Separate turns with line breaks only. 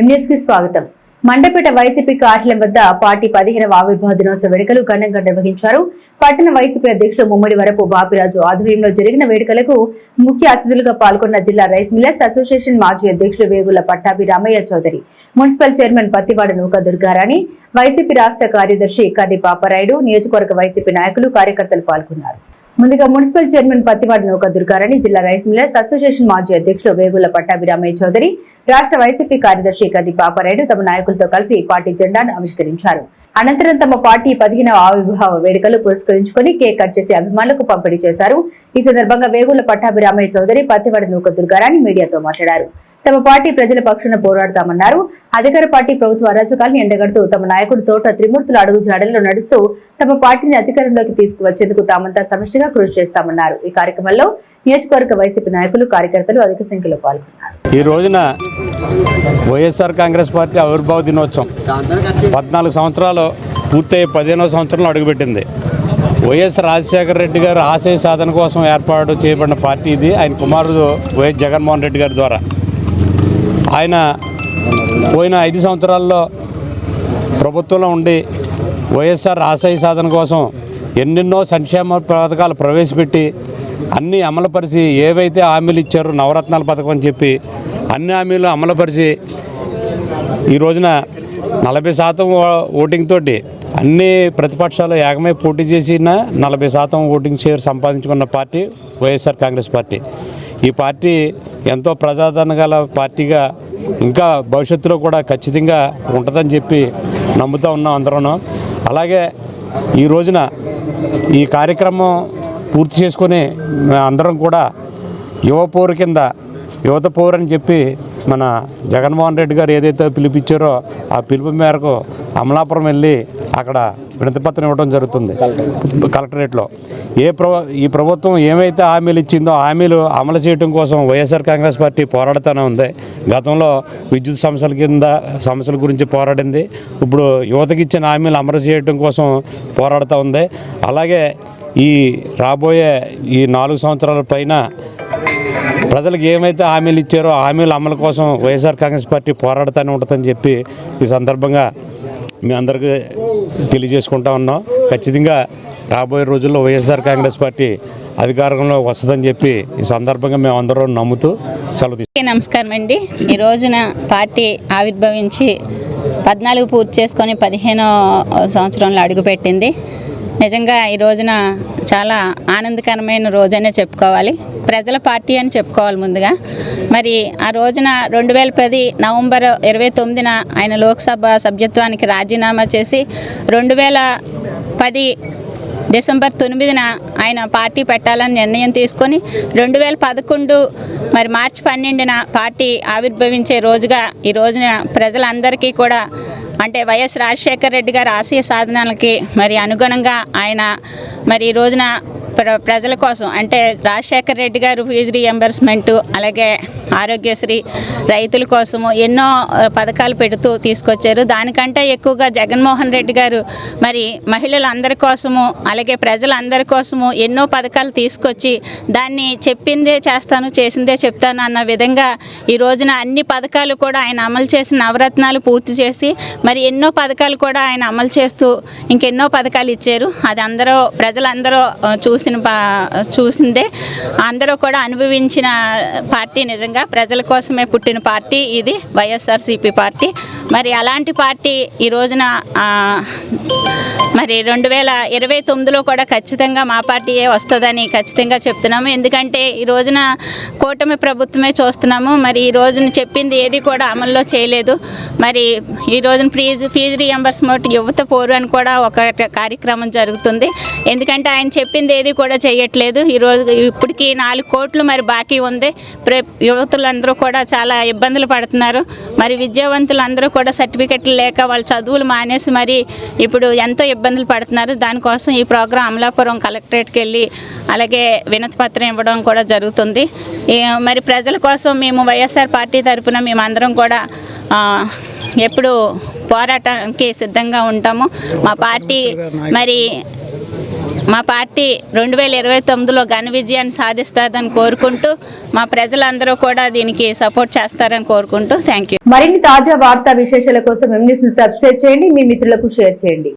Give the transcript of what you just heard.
ఎంఎస్కి స్వాగతం. మండపేట వైసీపీ కార్యాలయం వద్ద పార్టీ పదిహేనవ ఆవిర్భావ దినోత్సవ వేడుకలు ఘనంగా నిర్వహించారు. పట్టణ వైసీపీ అధ్యక్షులు ముమ్మడి వరపు బాపిరాజు ఆధ్వర్యంలో జరిగిన వేడుకలకు ముఖ్య అతిథులుగా పాల్గొన్న జిల్లా రైస్ మిల్లర్స్ అసోసియేషన్ మాజీ అధ్యక్షులు Vegula Pattabhi Ramaiah Chowdary municipal chairman Pattivada Nooka Durgarani YCP రాష్ట్ర కార్యదర్శి కర్రి పాపరాయుడు నియోజకవర్గ వైసీపీ నాయకులు కార్యకర్తలు పాల్గొన్నారు. ముందుగా మున్సిపల్ చైర్మన్ పత్తివాడ నౌక దుర్గారాణి జిల్లా రైస్ మిల్లర్స్ అసోసియేషన్ మాజీ అధ్యక్షులు వేగుల పట్టాభిరామయ్య చౌదరి రాష్ట్ర వైసీపీ కార్యదర్శి కది పాపారాయుడు తమ నాయకులతో కలిసి పార్టీ జెండాను ఆవిష్కరించారు. అనంతరం తమ పార్టీ పదిహేనవ ఆవిర్భావ వేడుకలు పురస్కరించుకుని కేక్ కట్ చేసి అభిమానులకు పంపిణీ చేశారు. ఈ సందర్భంగా వేగుల పట్టాభిరామయ్య చౌదరి పత్తివాడ నౌక దుర్గారాణి మీడియాతో మాట్లాడారు. తమ పార్టీ ప్రజల పక్షాన పోరాడతామన్నారు. అధికార పార్టీ ప్రభుత్వ అరాచకాలను ఎండగడుతూ తమ నాయకుడు తోట త్రిమూర్తుల అడుగు జాడల్లో నడుస్తూ తమ పార్టీని అధికారంలోకి తీసుకువచ్చేందుకు తామంతా సమిష్టిగా కృషి చేస్తామన్నారు. ఈ కార్యక్రమంలో నియోజకవర్గ వైసీపీ నాయకులు కార్యకర్తలు అధిక సంఖ్యలో పాల్గొన్నారు.
ఈ రోజున వైఎస్ఆర్ కాంగ్రెస్ పార్టీ ఆవిర్భావ దినోత్సవం. పద్నాలుగు సంవత్సరాలు పూర్తయి పదిహేనవ సంవత్సరంలో అడుగుపెట్టింది. వైఎస్ రాజశేఖర రెడ్డి గారు ఆశయ సాధన కోసం ఏర్పాటు చేయబడిన పార్టీ ఇది. ఆయన కుమారుడు వైఎస్ జగన్మోహన్ రెడ్డి గారి ద్వారా. ఆయన పోయిన ఐదు సంవత్సరాల్లో ప్రభుత్వంలో ఉండి వైఎస్ఆర్ ఆశయ సాధన కోసం ఎన్నెన్నో సంక్షేమ పథకాలు ప్రవేశపెట్టి అన్నీ అమలుపరిచి ఏవైతే హామీలు ఇచ్చారో నవరత్నాల పథకం అని చెప్పి అన్ని హామీలు అమలుపరిచి ఈ రోజున నలభై శాతం ఓ- ఓటింగ్ తోటి అన్ని ప్రతిపక్షాలు ఏకమై పోటీ చేసిన నలభై శాతం ఓటింగ్ షేర్ సంపాదించుకున్న పార్టీ వైఎస్ఆర్ కాంగ్రెస్ పార్టీ. ఈ పార్టీ ఎంతో ప్రజాదరణ గల పార్టీగా ఇంకా భవిష్యత్తులో కూడా ఖచ్చితంగా ఉంటుందని చెప్పి నమ్ముతూ ఉన్నాం అందరం అలాగే ఈ రోజున ఈ కార్యక్రమం పూర్తి చేసుకొని అందరం కూడా యువ పౌరు కింద యువత పౌరు అని చెప్పి మన జగన్మోహన్ రెడ్డి గారు ఏదైతే పిలిపించారో ఆ పిలుపు మేరకు అమలాపురం వెళ్ళి అక్కడ వినతిపత్రం ఇవ్వడం జరుగుతుంది. కలెక్టరేట్లో. ఏ ఈ ప్రభుత్వం ఏమైతే హామీలు ఇచ్చిందో హామీలు అమలు చేయడం కోసం వైఎస్ఆర్ కాంగ్రెస్ పార్టీ పోరాడుతూనే ఉంది. గతంలో విద్యుత్ సమస్యల కింద సమస్యల గురించి పోరాడింది. ఇప్పుడు యువతకి ఇచ్చిన హామీలు అమలు చేయడం కోసం పోరాడుతూ ఉంది. అలాగే ఈ రాబోయే ఈ నాలుగు సంవత్సరాల పైన ప్రజలకు ఏమైతే హామీలు ఇచ్చారో ఆ హామీల అమలు కోసం వైఎస్ఆర్ కాంగ్రెస్ పార్టీ పోరాడుతూనే ఉంటుందని చెప్పి ఈ సందర్భంగా మీ అందరికీ తెలియజేసుకుంటా ఉన్నాం. ఖచ్చితంగా రాబోయే రోజుల్లో వైఎస్ఆర్ కాంగ్రెస్ పార్టీ అధికారంలో వస్తుందని చెప్పి ఈ సందర్భంగా మేము అందరం నమ్ముతూ సెలవు
నమస్కారం అండి. ఈ రోజున పార్టీ ఆవిర్భవించి పద్నాలుగు పూర్తి చేసుకొని పదిహేనో సంవత్సరంలో అడుగుపెట్టింది. నిజంగా ఈ రోజున చాలా ఆనందకరమైన రోజనే చెప్పుకోవాలి. ప్రజల పార్టీ అని చెప్పుకోవాలి ముందుగా. మరి ఆ రోజున రెండు వేల పది నవంబర్ ఇరవై తొమ్మిదిన ఆయన లోక్సభ సభ్యత్వానికి రాజీనామా చేసి రెండు వేల పది డిసెంబర్ తొమ్మిదిన ఆయన పార్టీ పెట్టాలని నిర్ణయం తీసుకొని రెండు వేల పదకొండు మరి మార్చి పన్నెండున పార్టీ ఆవిర్భవించే రోజుగా ఈ రోజున ప్రజలందరికీ కూడా అంటే వైఎస్ రాజశేఖర రెడ్డి గారి ఆశయ సాధనాలకి మరి అనుగుణంగా ఆయన మరి ఈ రోజున ప్రజల కోసం అంటే రాజశేఖర్ రెడ్డి గారు ఫీజు రీఎంబర్స్మెంట్ అలాగే ఆరోగ్యశ్రీ రైతుల కోసము ఎన్నో పథకాలు పెడుతూ తీసుకొచ్చారు. దానికంటే ఎక్కువగా జగన్మోహన్ రెడ్డి గారు మరి మహిళలందరి కోసము అలాగే ప్రజలందరి కోసము ఎన్నో పథకాలు తీసుకొచ్చి దాన్ని చెప్పిందే చేస్తాను చేసిందే చెప్తాను అన్న విధంగా ఈ రోజున అన్ని పథకాలు కూడా ఆయన అమలు చేసిన నవరత్నాలు పూర్తి చేసి మరి ఎన్నో పథకాలు కూడా ఆయన అమలు చేస్తూ ఇంకెన్నో పథకాలు ఇచ్చారు. అది అందరూ ప్రజలందరూ చూసి చూసిన చూసిందే. అందరూ కూడా అనుభవించిన పార్టీ నిజంగా. ప్రజల కోసమే పుట్టిన పార్టీ ఇది. వైఎస్ఆర్సీపీ పార్టీ. మరి అలాంటి పార్టీ ఈ రోజున మరి రెండు వేల ఇరవై తొమ్మిదిలో కూడా ఖచ్చితంగా మా పార్టీయే వస్తుందని ఖచ్చితంగా చెప్తున్నాము. ఎందుకంటే ఈ రోజున కూటమి ప్రభుత్వమే చూస్తున్నాము. మరి ఈ రోజున చెప్పింది ఏది కూడా అమల్లో చేయలేదు. మరి ఈ రోజున ఫీజు ఫీజు రియంబర్స్మెంట్ యువత పోరు అని కూడా ఒక కార్యక్రమం జరుగుతుంది. ఎందుకంటే ఆయన చెప్పింది ఏది కూడా చేయట్లేదు. ఈరోజు ఇప్పటికీ నాలుగు కోట్లు మరి బాకీ ఉంది. ప్ర యువతులందరూ కూడా చాలా ఇబ్బందులు పడుతున్నారు. మరి విద్యావంతులందరూ కూడా సర్టిఫికెట్లు లేక వాళ్ళ చదువులు మానేసి మరి ఇప్పుడు ఎంతో ఇబ్బందులు పడుతున్నారు. దానికోసం ఈ ప్రోగ్రాం అమలాపురం కలెక్టరేట్కి వెళ్ళి అలాగే వినతి పత్రం ఇవ్వడం కూడా జరుగుతుంది. మరి ప్రజల కోసం మేము వైఎస్ఆర్ పార్టీ తరపున మేమందరం కూడా ఎప్పుడు పోరాటానికి సిద్ధంగా ఉంటాము. మా పార్టీ మరి మా పార్టీ రెండు వేల ఇరవై తొమ్మిదిలో ఘన విజయాన్ని సాధిస్తారని కోరుకుంటూ మా ప్రజలందరూ కూడా దీనికి సపోర్ట్ చేస్తారని కోరుకుంటూ థ్యాంక్ యూ.
మరిన్ని తాజా వార్తా విశేషాల కోసం ఎం సబ్స్క్రైబ్ చేయండి మీ మిత్రులకు షేర్ చేయండి.